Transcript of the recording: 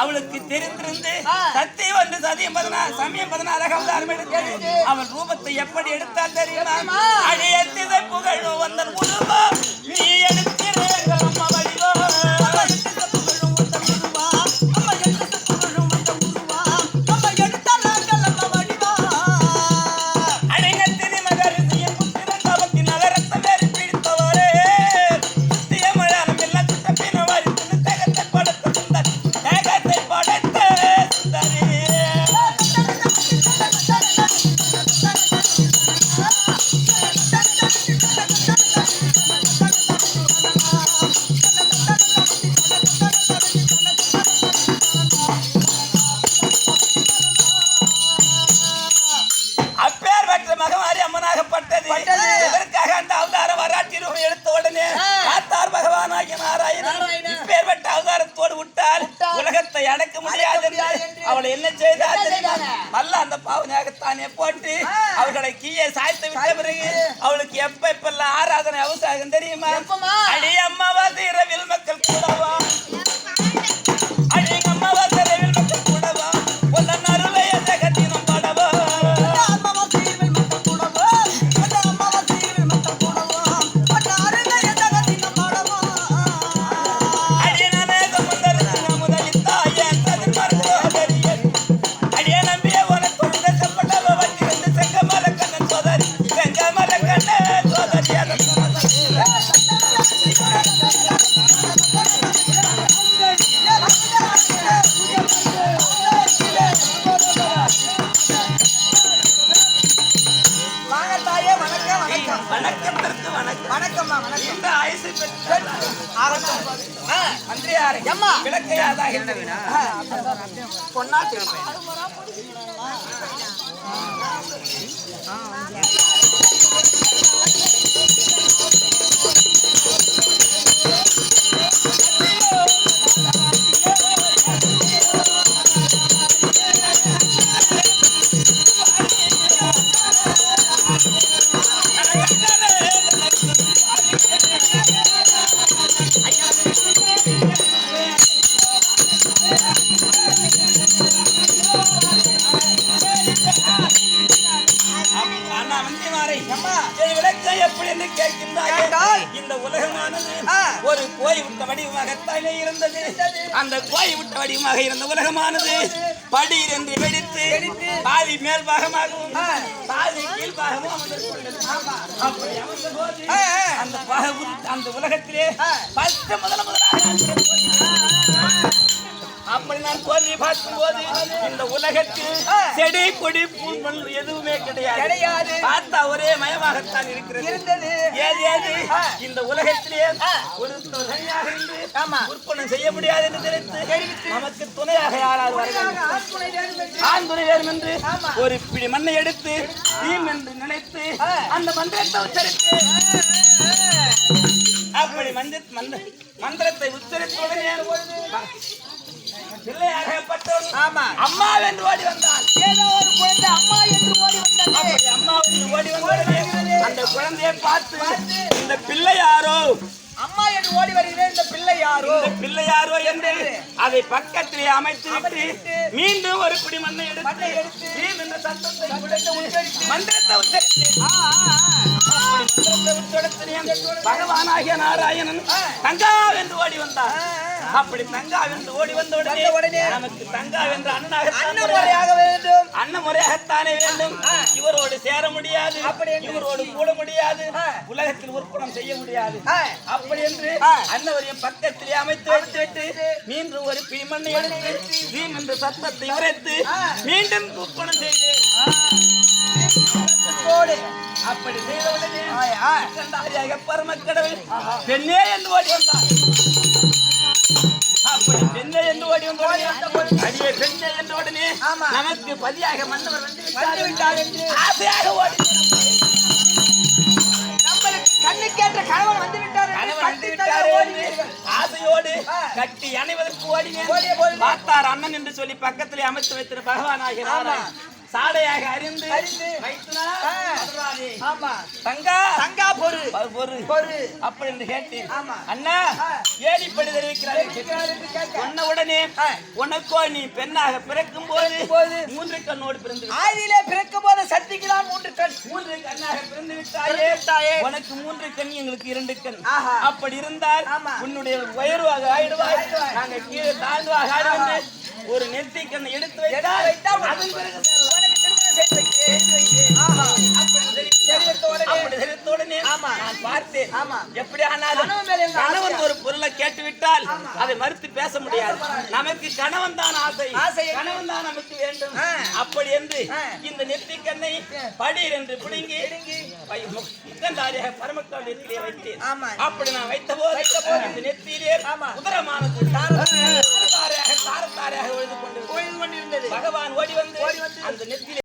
அவளுக்கு தெரிந்திருந்து சத்தியம் என்று சதியம் பதினாறு சமயம் பதினாறு அழகாவது அருமை எடுத்தது. அவள் ரூபத்தை எப்படி எடுத்தால் தெரியுமா? அழிய திசை புகழும் வந்த குடும்பம். நீ இதற்காக அந்த அவதார வராட்சி எடுத்த உடனே ஆத்தார் பகவானாகிய நாராயணன் இப்பேற்பட்ட அவதாரத்தோடு விட்டால் உலகத்தை அடக்க முடியாது. அவளை என்ன செய்தா தெரியுமா? நல்லா அந்த பாவ நாகத்தானே போட்டு அவர்களை கீழே சாய் வணக்கம் தற்கு வணக்கம். வணக்கம்மா வணக்கம். இந்த ஆயுசை பெற்று ஆகட்டும் மந்திரியாரே அம்மா விளக்கையாதான் என்ன வேணா? பொன்னாட்டு என்று கேட்கின்றாய். இந்த உலகமானது. ஒரு கோய் விட்ட வடிவமாகத்தானே இருந்தது அந்த கோய் விட்ட வடிவமாக இருந்த உலகமானது படீர் என்று வெடித்து. பாதி மேல் பாகமாகவும். பாதி கீழ் பாகமும். அப்படி போது. அந்த அந்த உலகத்திலே. பத்து முதல முதலாக. அப்படி நான் தோன்றி பார்க்கும்போது இந்த உலகத்தில். செடி கொடி பூமல் எதுவுமே கிடையாது கிடையாது. பார்த்தா ஒரே மயமாகத்தான் இருக்கிறது இருந்தது ஏது ஏது. இந்த உலகத்திலே. ஒரு தனியாக இருந்து ஆமா. உற்பத்தி செய்ய முடியாது என்று தெரிவித்து. நமக்கு துணையாக யாராவது வர வேண்டும். துணையாக ஆட்துணை வேண்டும் என்று ஆண் துணை வேணும் என்று. ஒரு பிடி மண்ணை எடுத்து தீம் என்று நினைத்து. அந்த மந்திரத்தை உச்சரித்து அப்படி மந்திர மந்த மந்திரத்தை உச்சரித்த உடனே பிள்ளையாகப்பட்டவன் ஆமா. அம்மா என்று ஓடி வந்தான் ஏதோ ஒரு குழந்தை அம்மா என்று ஓடி வந்தது. அப்படி அம்மா என்று ஓடி அந்த குழந்தையை பார்த்து இந்த பிள்ளை யாரோ? அம்மா என்று ஓடி வருகிறேன் இந்த பிள்ளை யாரோ? இந்த பிள்ளை யாரோ என்று அதை பக்கத்திலே அமைத்து விட்டு மீண்டும் ஒரு பிடி மண்ணை எடுத்து என்ற சத்தத்தை மந்திரத்தை உச்சரித்து. பகவானாகிய நாராயணன் தங்கா என்று ஓடி வந்தார். அப்படி தங்கா என்று ஓடி வந்த உடனே உடனே நமக்கு தங்கா என்ற அண்ணனாக அண்ணன் முறையாக வேண்டும். அண்ணன் முறையாகத்தானே வேண்டும். இவரோடு சேர முடியாது. அப்படி இவரோடு கூட முடியாது. உலகத்தில் உற்பணம் செய்ய முடியாது. அப்படி என்று. அன்னவரையும் பக்கத்திலே அமைத்து வைத்துவிட்டு மீண்டும் ஒரு பிமண்ணை எடுத்து வீம் என்ற சத்தத்தை உரைத்து. மீண்டும் உற்பணம் செய்து அப்படி செய்த உடனே ஆய், ஆய். கண்டாரியாக பரமக்கடவுள் பெண்ணே என்று ஓடி வந்தார் அடியே பெண்ணே என்ற உடனே ஆமா. நமக்கு பதியாக மன்னவர் வந்து வந்து விட்டார் என்று ஆசையாக ஓடி நம்மளுக்கு கண்ணுக்கேற்ற கணவன் வந்து விட்டார் கணவன் விட்டாரே. ஆசையோடு. கட்டி ஓடினேன் பார்த்தார் அண்ணன் என்று சொல்லி பக்கத்திலே அமைத்து வைத்திருந்த பகவான் ஆமா. சாடையாக அறிந்து. ஆமா தங்கா தங்கா பொறு ப- பொறு பொறு அப்படி என்று கேட்டேன் ஆமா. அண்ணா இப்படி தெரிவிக்கிறார் சொன்ன உடனே. உனக்கோ நீ பெண்ணாக பிறக்கும் போது. மூன்று கண்ணோடு பிறந்து. ஆதியிலே பிறக்கும் போது சத்திக்கிறான் மூன்று கண் மூன்று கண்ணாக பிறந்து விட்டாயே விட்டாயே. உனக்கு மூன்று கண் எங்களுக்கு இரண்டு கண். அப்படி இருந்தால். உன்னுடைய உயர்வாக ஆயிடுவாய் ஆயிடுவாய். நாங்க கீழே தாழ்வாக ஆயிடுவோம் ஒரு நெத்தி கண்ணை எடுத்து வைத்தால் அதன் பிறகு நான் பார்த்தேன். எப்படி ஆனாலும் கணவன்? ஒரு பொருளை கேட்டு விட்டால் அதை மறுத்து பேச முடியாது. நமக்கு கணவன் தான் ஆசை. கணவன் தான் நமக்கு வேண்டும். அப்படி என்று. இந்த நெத்தி கண்ணை படீர் என்று பிடுங்கி முக்கந்தாரியாக பரமக்கால் நெத்திலே வைத்தேன். ஆமா. அப்படி நான் வைத்த போது இந்த நெத்தியிலே கொண்டு கோயில் கொண்டிருந்தது. பகவான் ஓடி வந்து ஓடி வந்து அந்த நெத்தியிலே